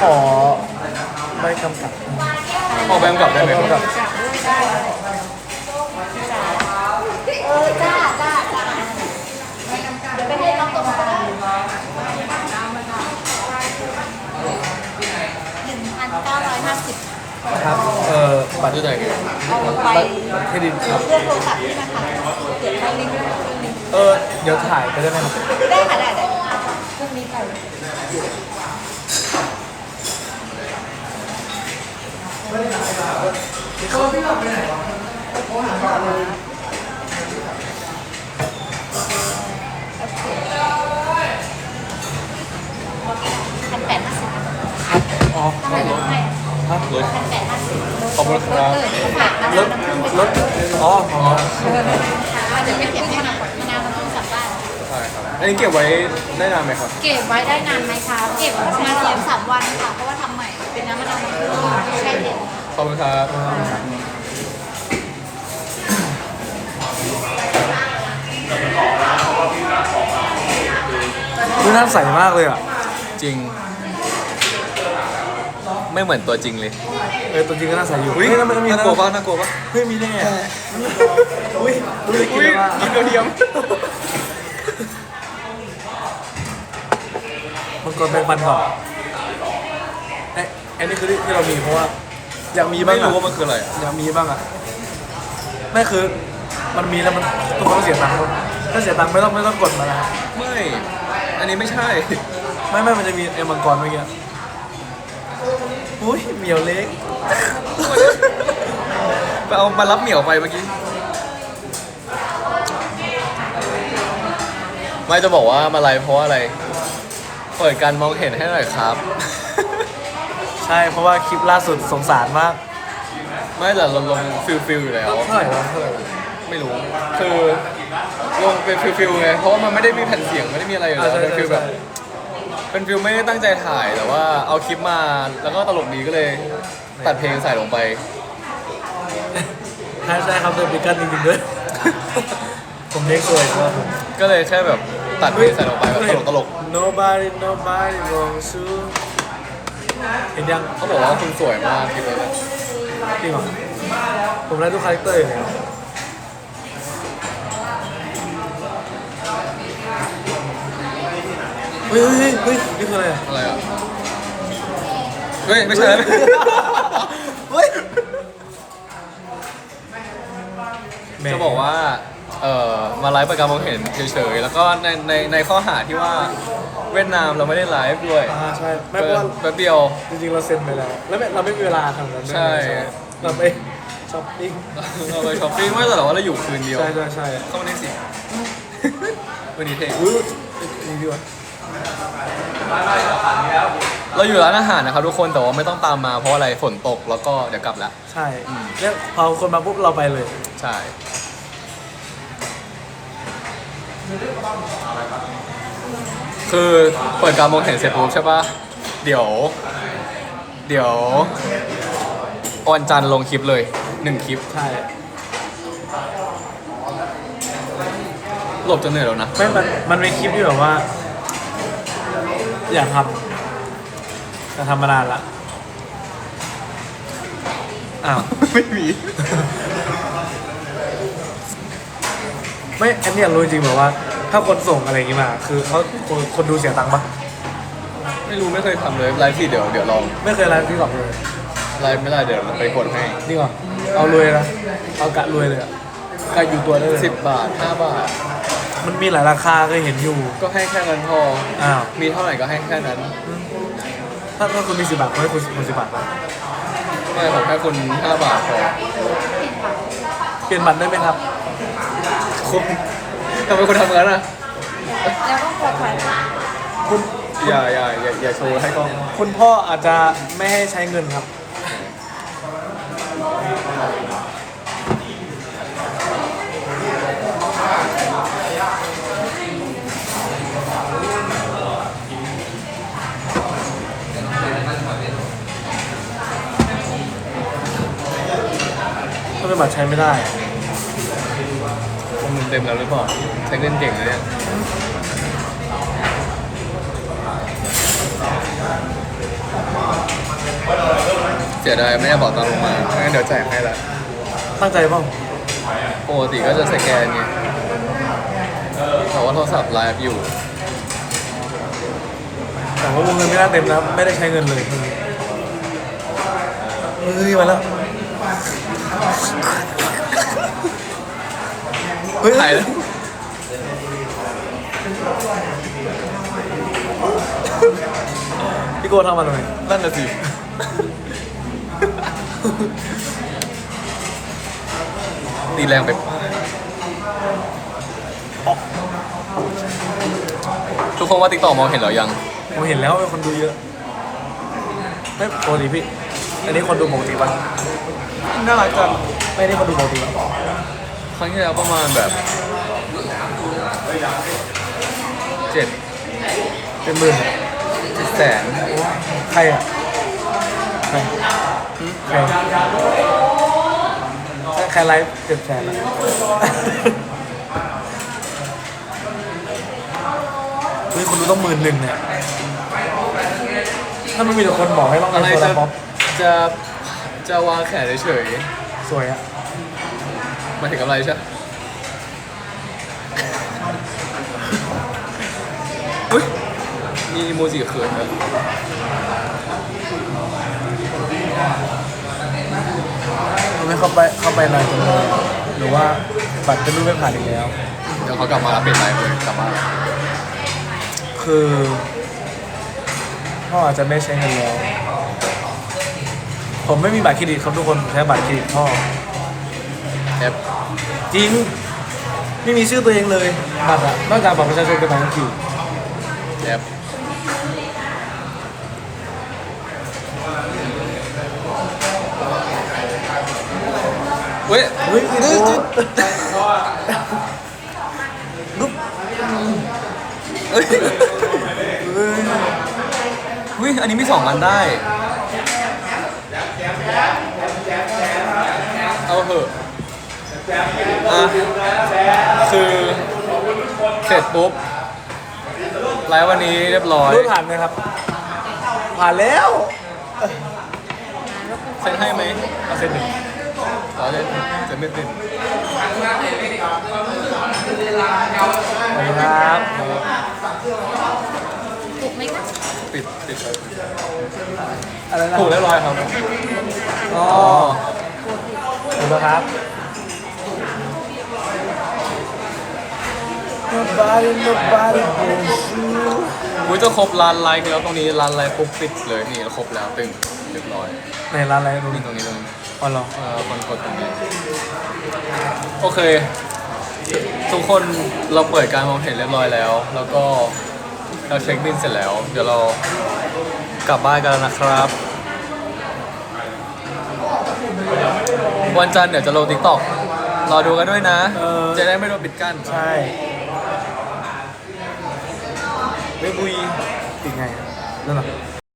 ขอใบกำกับ ขอใบกำกับได้ไหมครับ ครดิตครับ เลือกโทรศัพท์นี่นะคะเก็บไว้ลิงก์ลิงเออเดี๋ยวถ่ายไปได้ไหมครับได้ค่ะได้ได้เครื่องนี้ไปพันแปดห้าสิบอ๋อทำไมลดห้ครับรถพันแปดห้าสิบขอบคุณครับเออฝากน้ำ รถน้ำพึ่งไปรถอ๋ออ๋อค่ะเดี๋ยวไปเก็บให้มามะนาวน้ำพึ่งกลับบ้านใช่ครับอันนี้เก็บไว้ได้นานไหมครับ เก็บไว้ได้นานไหมคะเก็บประมาณสองสามวันค่ะ เพราะว่าทำใหม่ เป็นน้ำมะนาวน้ำผึ้งแช่เย็นขอบคุณครับดูน้ำใสมากเลยอะ จริง ไม่เหมือนตัวจริงเลยเออตัวจริงก็น่าใสอยู่อุ้ยเฮ้ยแล้วมันมีน่ากลัวปะน่ากลัวปะเฮ้ยมีแน่อุ้ยอุ้ยกินอุ้ยแล้วกินกระเทียมมันกดแบ่งปันก่อนไอ้ไอ้นี่คือที่เรามีเพราะว่าอยากมีบ้าไม่งอะรู้ว่ามันคืออะไรอะอยากมีบ้างอะไม่คือมันมีแล้วมันทุกคนต้องเสียตังค์ถ้าเสียตังค์ไม่ต้องไม่ต้องกดมานะไม่ อันนี้ไม่ใช่ ไม่ไม่มันจะมีไอ้มังกรเมื่อกี้ อุ้ยเหมียวเล็ก ไปเอามารับเหมียวไปเมื่อกี้ ไม่จะบอกว่ามาไลฟ์เพราะว่าอะไร เปิดการมองเห็นให้หน่อยครับ ใช่เพราะว่าคลิปล่าสุดสงสารมากไม่แต่เราลงฟิลฟิลอยู่แล้ว เท่าไหร่วะเท่าไหร่ไม่รู้ คือลงเป็นฟิลฟิลไง เพราะว่ามันไม่ได้มีแผ่นเสียงไม่ได้มีอะไรอยู่แล้วเป็นฟิลแบบ เป็นฟิลไม่ได้ตั้งใจถ่ายแต่ว่าเอาคลิปมาแล้วก็ตลกดีก็เลย ตัดเพลงใส่ลงไปใช่ใช่ครับเดินปิกันจริงๆด้วย ผมเล็กสวยครับผม ก็เลยแค่แบบตัดเพลงใส่ลงไปแบบตลกตลก nobody nobody wants to เห็นยังๆเขาบอกว่าคุณสวยมากคลิปนี้นะจริงเหรอผมได้ทุกคาแรคเตอร์อยู่แล้ว ฮ้ยเฮ้ยเฮ้ยนี่คืออะไรอะอะไรอะเฮ้ย ไม่ใช่เฮ้ยจะบอกว่า เอ่อ มาไลฟ์ประการมองเห็นเฉยๆ แล้วก็ในในในข้อหาที่ว่าเวียดนามเราไม่ได้ไลฟ์ด้วยอ่าใช่ไม่เพราะว่าแป๊บเดียว จริงๆเราเซ็นไปแล้ว แล้วไม่เราไม่มีเวลาทำนั้นด้วยใช่ เราไปช้อปปิ้งเราไปช้อปปิ้งไม่แต่ว่าเราอยู่คืนเดียว ใช่ใช่ใช่เข้ามาในสิ วันนี้เท่อุ้ยนี่ดีกว่า เราอยู่ร้านอาหารนะครับทุกคนแต่ว่าไม่ต้องตามมาเพราะอะไรฝนตกแล้วก็เดี๋ยวกลับแล้วใช่เนี่ยพอคนมาปุ๊บเราไปเลย ใช่คือเปิดการมองเห็นเสร็จปุ๊บใช่ปะเดี๋ยว เดี๋ยววันจันทร์ลงคลิปเลยหนึ่งคลิป ใช่หลบจนเหนื่อยแล้วนะไม่มันมันเป็นคลิปที่แบบว่า อยากทำแต่ทำมานานละอ้าว ไม่มี ไม่อันนี้อยากรู้จริงๆแบบว่า ถ้าคนส่งอะไรอย่างงี้มา คือเขาคนคนดูเสียตังค์ปะไม่รู้ไม่เคยทำเลยไลฟ์ที่เดี๋ยวเดี๋ยวลองไม่เคยไลฟ์ที่หลอกเลยไลฟ์ไม่ได้เดี๋ยวไปกดให้จริงเหรอเอารวยนะเอากะรวยเลยอะกะอยู่ตัวได้เลยสิบบาทห้าบาท มันมีหลายราคาเคยเห็นอยู่ก็ให้แค่นั้นพอ อ้าวมีเท่าไหร่ก็ให้แค่นั้นถ้าถ้าคุณมีสิบบาทก็ให้คุณคุณสิบบาทไปไม่ผมแค่คุณห้าบาทพอเปลี่ยนบัตรได้ไหมครับ คุณทำไมคุณทำงั้นอะแล้วก็กดถอยมาคุณอย่าอย่าอย่าอย่าโชว์ให้กล้องคุณพ่ออาจจะไม่ให้ใช้เงินครับ บัตรใช้ไม่ได้ผมเต็มแล้วหรือเปล่าใช้เงินเก่งนะเนี่ยเสียดายไม่ได้บอกตอนลงมาไม่งั้นเดี๋ยวจ่ายให้ละตั้งใจเปล่าปกติก็จะสแกนไงแต่ว่าโทรศัพท์ไลฟ์อยู่ แต่ว่าวงเงินไม่น่าเต็มนะไม่ได้ใช้เงินเลยเฮ้ยมาแล้ว เฮ้ยถ่ายแล้วพี่โก้ทำมาหน่อยนั่นน่ะสิตีแรงไป ทุกคนว่าติ๊กต่อมองเห็นเหรอยังผมเห็นแล้วเป็นคนดูเยอะไม่ปกติพี่ อันนี้คนดูปกติปะ น่ารักจังไม่ได้คนดูปกติปะครั้งที่แล้วประมาณแบบเจ็ดเป็นหมื่นอะเจ็ดแสนใครอะใครใครใครไลฟ์เจ็ดแสนอะเฮ้ยคนดูต้องหมื่นหนึ่งเนี่ยถ้ามันมีแต่คนบอกให้ลองอะไรในโซจะลาร์ป๊อปจะ จะวางแขนเฉยสวยอะๆหมายถึงอะไรใช่อุ้ยมีอีโมจิเขินด้วยมันไม่เข้าไปเข้าไปนานจังเลยหรือว่าบัตรเป็นรูปไม่ผ่านอีกแล้ว เดี๋ยวเขากลับมาแล้วเปลี่ยนไลฟ์เลยกลับมาคือพ่ออาจจะไม่ใช้เงินแล้ว ผมไม่มีบัตรเครดิตครับทุกคนผมใช้บัตรเครดิตพ่อแอปจริงไม่มีชื่อตัวเองเลยบัตรอะนอกจากบัตรประชาชนกับบัตรคิวแอปเว้ยเฮ้ยพี่โก้นุ๊บเอ้ยอุ้ยอันนี้มีสองอันได้ เหอะอะคือเสร็จปุ๊บไลฟ์วันนี้เรียบร้อยรู้ผ่านไหมครับ ผ่านแล้วเซ็นให้ไหมเอาเซ็นหนึ่งอ๋อเซ็นเซ็นไม่เป็นสวัสดีครับถูกไหมคะปิดปิดอะไรนะถูกเรียบร้อยครับอ๋อ ถูกแล้วครับ Nobody nobody knows you อุ้ยจะครบล้านไลค์แล้วตรงนี้ล้านไลค์ปุ๊บปิดเลยนี่ครบแล้วตึงเรียบร้อยในร้านอะไรดูนี่ตรงนี้ตรงนี้อ๋อเหรอเอ่อคนกดตรงนี้โอเค ทุกคนเราเปิดการมองเห็นเรียบร้อยแล้ว แล้วก็เราเช็คบินเสร็จแล้ว เดี๋ยวเรากลับบ้านกันแล้วนะครับ วันจันทร์เดี๋ยวจะลงทิกตอกรอดูกันด้วยนะจะได้ไม่โดนปิดกั้นใช่เว็บบุยติดไงนั่นเหรอ